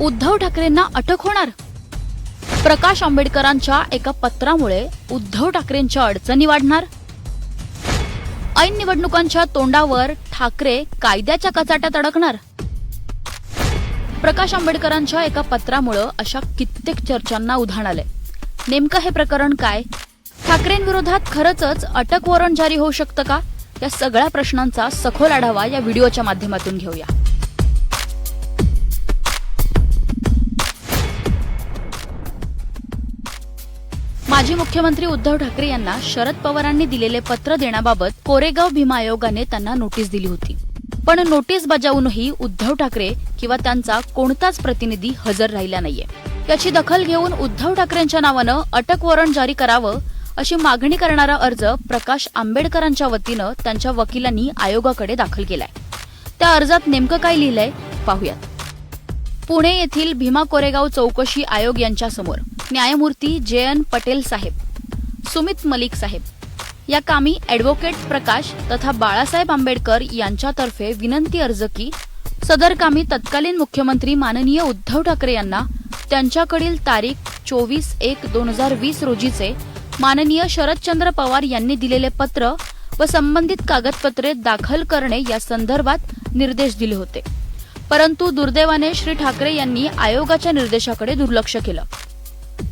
उद्धव ठाकरेंना अटक होणार? प्रकाश आंबेडकरांच्या एका पत्रामुळे उद्धव ठाकरेंच्या अडचणी वाढणार? ऐन निवडणुकांच्या तोंडावर ठाकरे कायद्याच्या कचाट्यात अडकणार? प्रकाश आंबेडकरांच्या एका पत्रामुळं अशा कित्येक चर्चांना उधाण आलंय. नेमकं हे प्रकरण काय? ठाकरेंविरोधात खरंच अटक वॉरंट जारी होऊ शकतं का? या सगळ्या प्रश्नांचा सखोल आढावा या व्हिडिओच्या माध्यमातून घेऊया. माजी मुख्यमंत्री उद्धव ठाकरे यांना शरद पवारांनी दिलेले पत्र देण्याबाबत कोरेगाव भीमा आयोगाने त्यांना नोटीस दिली होती. पण नोटीस बजावूनही उद्धव ठाकरे किंवा त्यांचा कोणताच प्रतिनिधी हजर राहिला नाहीये. याची दखल घेऊन उद्धव ठाकरेंच्या नावानं अटक वॉरंट जारी करावं अशी मागणी करणारा अर्ज प्रकाश आंबेडकरांच्या वतीनं त्यांच्या वकिलांनी आयोगाकडे दाखल केलाय. त्या अर्जात नेमकं काय लिहिलंय पाहूयात. पुणे येथील भीमा कोरेगाव चौकशी आयोग यांच्यासमोर न्यायमूर्ती जे एन पटेल साहेब सुमित मलिक साहेब या कामी ॲडव्होकेट प्रकाश तथा बाळासाहेब आंबेडकर यांच्यातर्फे विनंती अर्ज की सदर कामी तत्कालीन मुख्यमंत्री माननीय उद्धव ठाकरे यांना त्यांच्याकडील तारीख चोवीस एक दोन हजार वीस रोजीचे माननीय शरदचंद्र पवार यांनी दिलेले पत्र व संबंधित कागदपत्रे दाखल करणे या संदर्भात निर्देश दिले होते. परंतु दुर्दैवाने श्री ठाकरे यांनी आयोगाच्या निर्देशाकडे दुर्लक्ष केलं.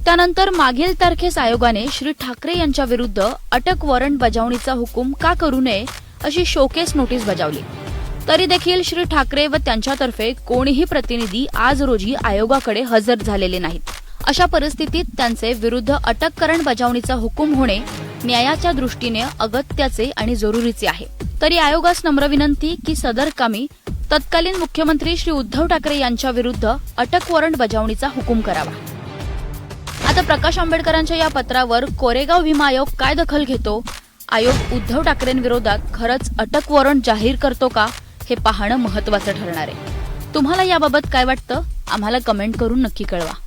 त्यानंतर मागील तारखेस आयोगाने श्री ठाकरे यांच्या विरुद्ध अटक वॉरंट बजावणीचा हुकूम का करू नये अशी शोकेस नोटीस बजावली. तरी देखील श्री ठाकरे व त्यांच्यातर्फे कोणीही प्रतिनिधी आज रोजी आयोगाकडे हजर झालेले नाहीत. अशा परिस्थितीत त्यांचे विरुद्ध अटक करण बजावणीचा हुकूम होणे न्यायाच्या दृष्टीने अगत्याचे आणि जरुरीचे आहे. तरी आयोगास नम्र विनंती की सदर कामी तत्कालीन मुख्यमंत्री श्री उद्धव ठाकरे यांच्या विरुद्ध अटक वॉरंट बजावणीचा हुकूम करावा. आता प्रकाश आंबेडकरांच्या या पत्रावर कोरेगाव भीमा आयोग काय दखल घेतो? आयोग उद्धव ठाकरेंविरोधात खरंच अटक वॉरंट जाहीर करतो का? हे पाहणं महत्वाचं ठरणार आहे. तुम्हाला याबाबत काय वाटतं? आम्हाला कमेंट करून नक्की कळवा.